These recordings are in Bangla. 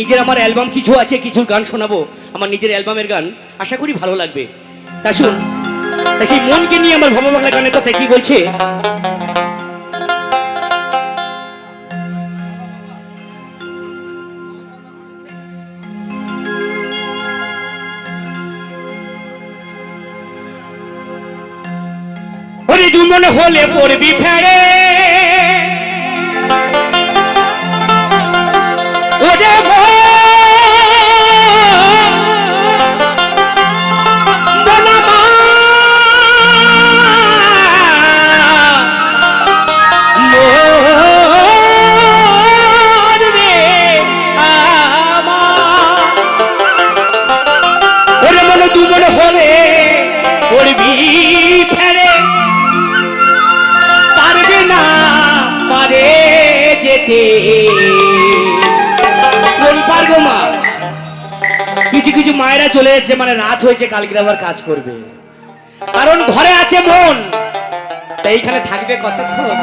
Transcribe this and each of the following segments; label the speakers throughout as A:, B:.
A: নিজের আমার অ্যালবাম কিছু আছে, কিছু গান শোনাবো, আমার নিজের অ্যালবামের গান, আশা করি ভালো লাগবে। তা শুন তা সেই মনকে নিয়ে আমার ভবা বাংলা গানের কথা কি বলছে? দুমন হলে পড়বি ফেড়ে কোন পারব কিছু কিছু মায়েরা চলে যাচ্ছে মানে রাত হয়েছে কালকে আবার কাজ করবে। কারণ ঘরে আছে মন। তাই এইখানে থাকবে কতক্ষণ?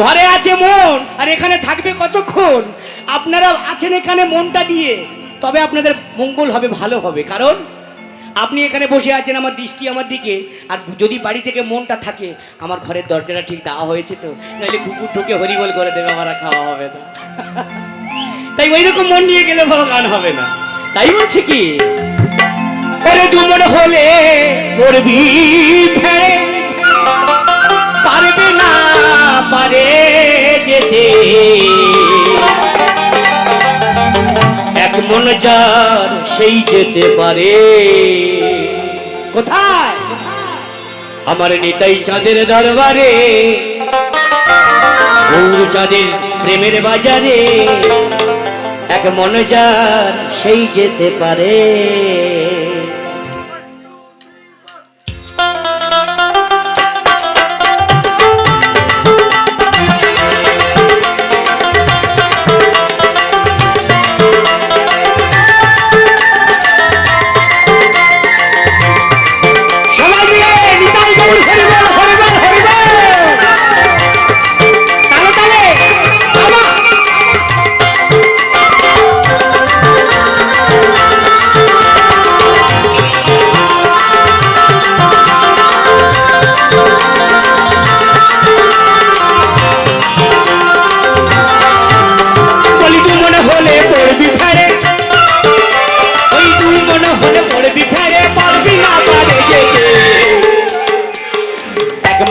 A: ঘরে আছে মন, আর এখানে থাকবে কতক্ষণ? আপনারা আছেন এখানে মনটা দিয়ে, তবে আপনাদের মঙ্গল হবে, ভালো হবে। কারণ আপনি এখানে বসে আছেন আমার দৃষ্টি আমার দিকে, আর যদি বাড়ি থেকে মনটা থাকে, আমার ঘরের দরজাটা ঠিক দেওয়া হয়েছে তো, নাহলে কুকুর ঢুকে হরিবল করে দেবে, আমার খাওয়া হবে না। তাই ওই রকম মন নিয়ে গেলে ভালো গান হবে না। তাই বলছি কি? ওরে দুমন হলে করবি পারবে না পারে যেতে। মন যার সেই যেতে পারে। কোথায়? আমার নেতাই চাঁদের দরবারে, গৌর চাঁদের প্রেমের বাজারে, এক মন যার সেই যেতে পারে।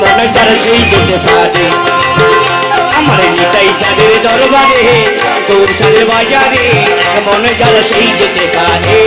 A: মনে যারা সেই যেতে পারে আমার নিতাই চাঁদের দরবারে তোর চাঁদের বাজারে মনে যারা সেই যেতে পারে!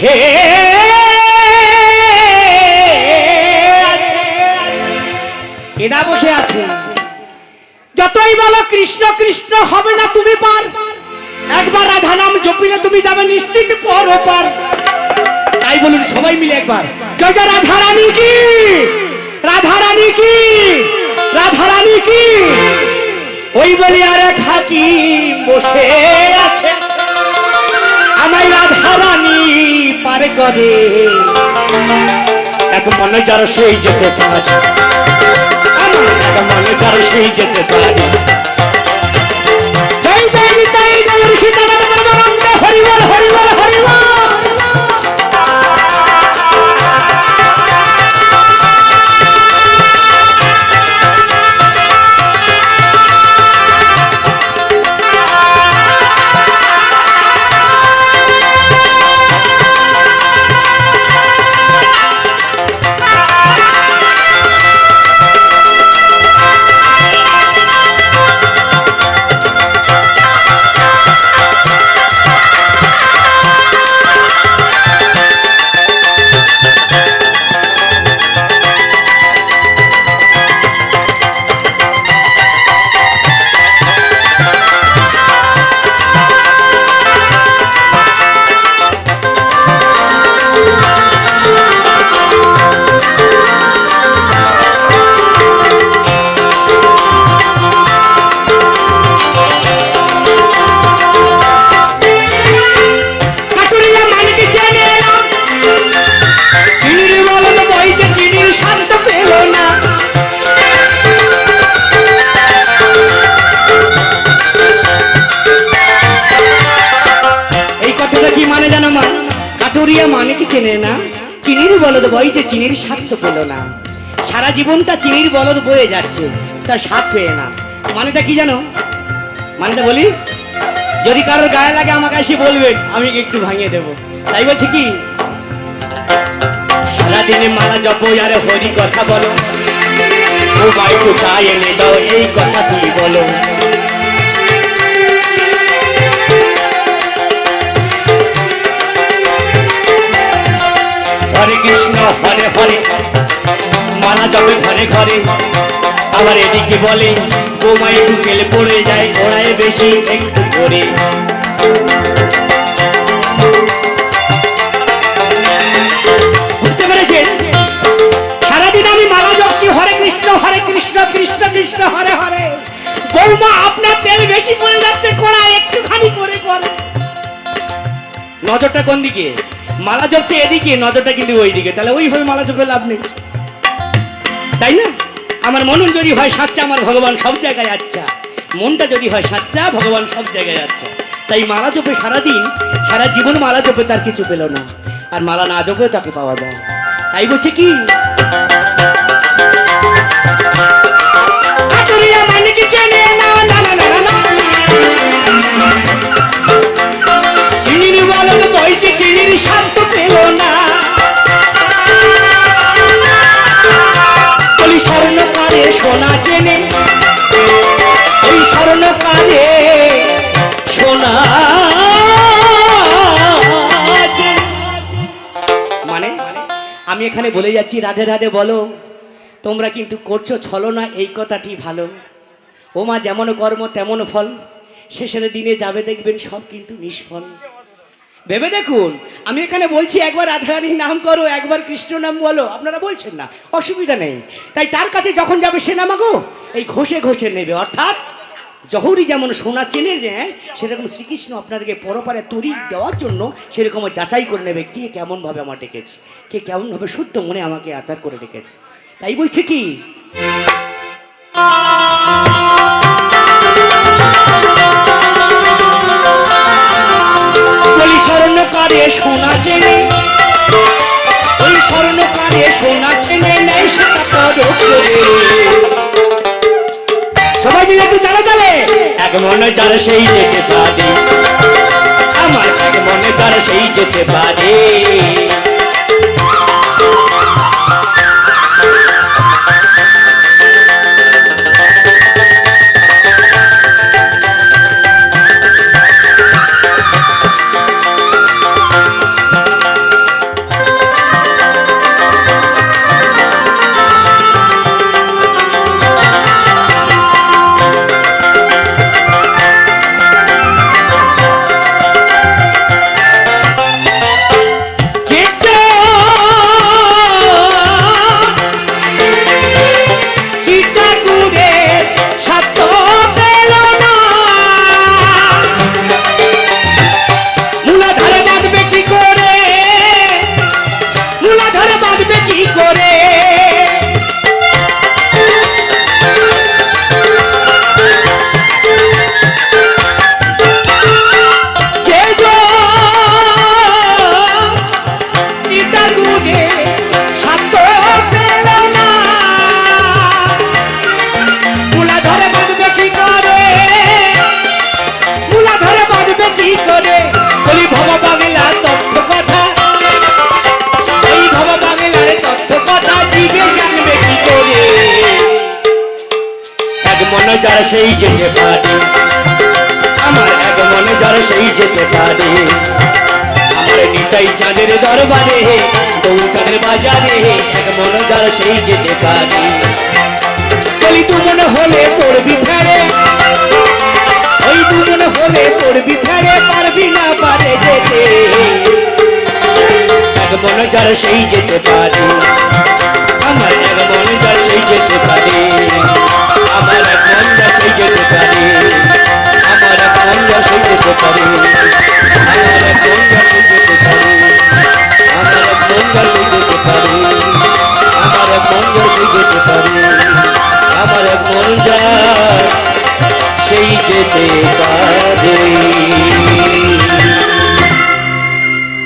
A: আছে। এরা বসে আছে। যতই বলো কৃষ্ণ কৃষ্ণ হবে না তুমি পার। একবার রাধা নাম জপিলে তুমি যাবে নিশ্চিত পর পার। তাই বলুন সবাই মিলে একবার। জয় জয় রাধা রানী কি? রাধা রানী কি? রাধা রানী কি? ওই বলি আর এক হাকিম বসে আছে। আমায় রাধা রানী পারে করে। এক মনে যার সেই যেতে পারে। এক মনে যার সেই যেতে পারে। চেনে না, চিনির বলদ বই যে চিনির স্বাদ তো পেল না। সারা জীবনটা চিনির বলদ বয়ে যাচ্ছে, তার স্বাদ পেয়ে না। মানেটা কি জানো? মানেটা বলি? যদি কারোর গায়ে লাগে আমাকে এসে বলবেন আমি একটু ভাঙিয়ে দেব। তাই বলছি কি? সারাদিনে মালা জপ আর হরি কথা বলো। ও তো তাই এনে দাও এই কথা তুমি বলো। কৃষ্ণ হরে হরে। মালা জপে ঘরে ঘরে। আবার এদিকে বলে বোমাই ঢুকেলে পড়ে যায় ঘোড়ায় বেশি একটু করে বুঝতে পেরেছেন? সারাদিন আমি মালা জপছি, হরে কৃষ্ণ হরে কৃষ্ণ কৃষ্ণ কৃষ্ণ, হরে হরে। বৌমা, আপনার তেল বেশি পড়ে যাচ্ছে কোড়া নজরটা কোন দিকে? মালা জপছে এদিকে, নজরটা কিন্তু ওই দিকে তাহলে ওইভাবে মালা জপে লাভ নেই। তাই না? আমার মন যদি হয় সাচ্চা, আমার ভগবান সব জায়গায় আচ্ছা। মনটা যদি হয় সাচ্চা, ভগবান সব জায়গায় আচ্ছা। তাই মালা জপে সারাদিন, সারা জীবন মালা জপে তার কিছু পেল না। আর মালা না জপেও তাকে পাওয়া যায়। তাই বলছে কি? চেনে বলদ বইছে চিনির স্বাদ পেল না। সোনা চেনে ওই স্বর্ণকারে সোনা। মানে? আমি এখানে বলে যাচ্ছি, রাধে রাধে বলো, তোমরা কিন্তু করছ ছলনা এই কথাটি ভালো। ও মা যেমন কর্ম, তেমন ফল। শেষের দিনে যাবে দেখবেন সব কিন্তু নিষ্ফল। ভেবে দেখুন, আমি এখানে বলছি একবার রাধারানীর নাম করো, একবার কৃষ্ণ নাম বলো, আপনারা বলছেন না, অসুবিধা নেই। তাই তার কাছে যখন যাবে সে নামাগো এই ঘষে ঘষে নেবে, অর্থাৎ জহরি যেমন সোনা চেনে যে সেরকম শ্রীকৃষ্ণ আপনাদেরকে পরপারে তরি দেওয়ার জন্য সেরকম যাচাই করে নেবে, কে কেমনভাবে আমার ডেকেছে, কে কেমনভাবে শুদ্ধ মনে আমাকে আচার করে ডেকেছে। তাই বলছে কি? স্বর্ণকারে সোনা চেনে। ওই স্বর্ণকারে সোনা চেনে নেই সেটা পরখ সবাই মিলে একটু তালে তালে। এক মনে যার সেই যেতে পারে। আমার এক মনে যার সেই যেতে পারে। যারা সেই যেতে পারে। আমার এক মনে যারা সেই যেতে পারে। আমার নিতাই চাঁদের দরবারে গৌচাঁদের বাজারে এক মনে যারা সেই যেতে পারে। বলি মনে হলে পড়বি ফেরে ওই দু মনে হলে পড়বি ফেরে পারবি না পারে যেতে। এক মনে যারা সেই যেতে পারে। আমার এক মনে যারা সেই যেতে পারে। আমার যা সেই যেতে পারে আমার যা সেই যেতে পারে আমার যা সেই যেতে পারে আমার এক সেই যেতে সেই যেতে পারে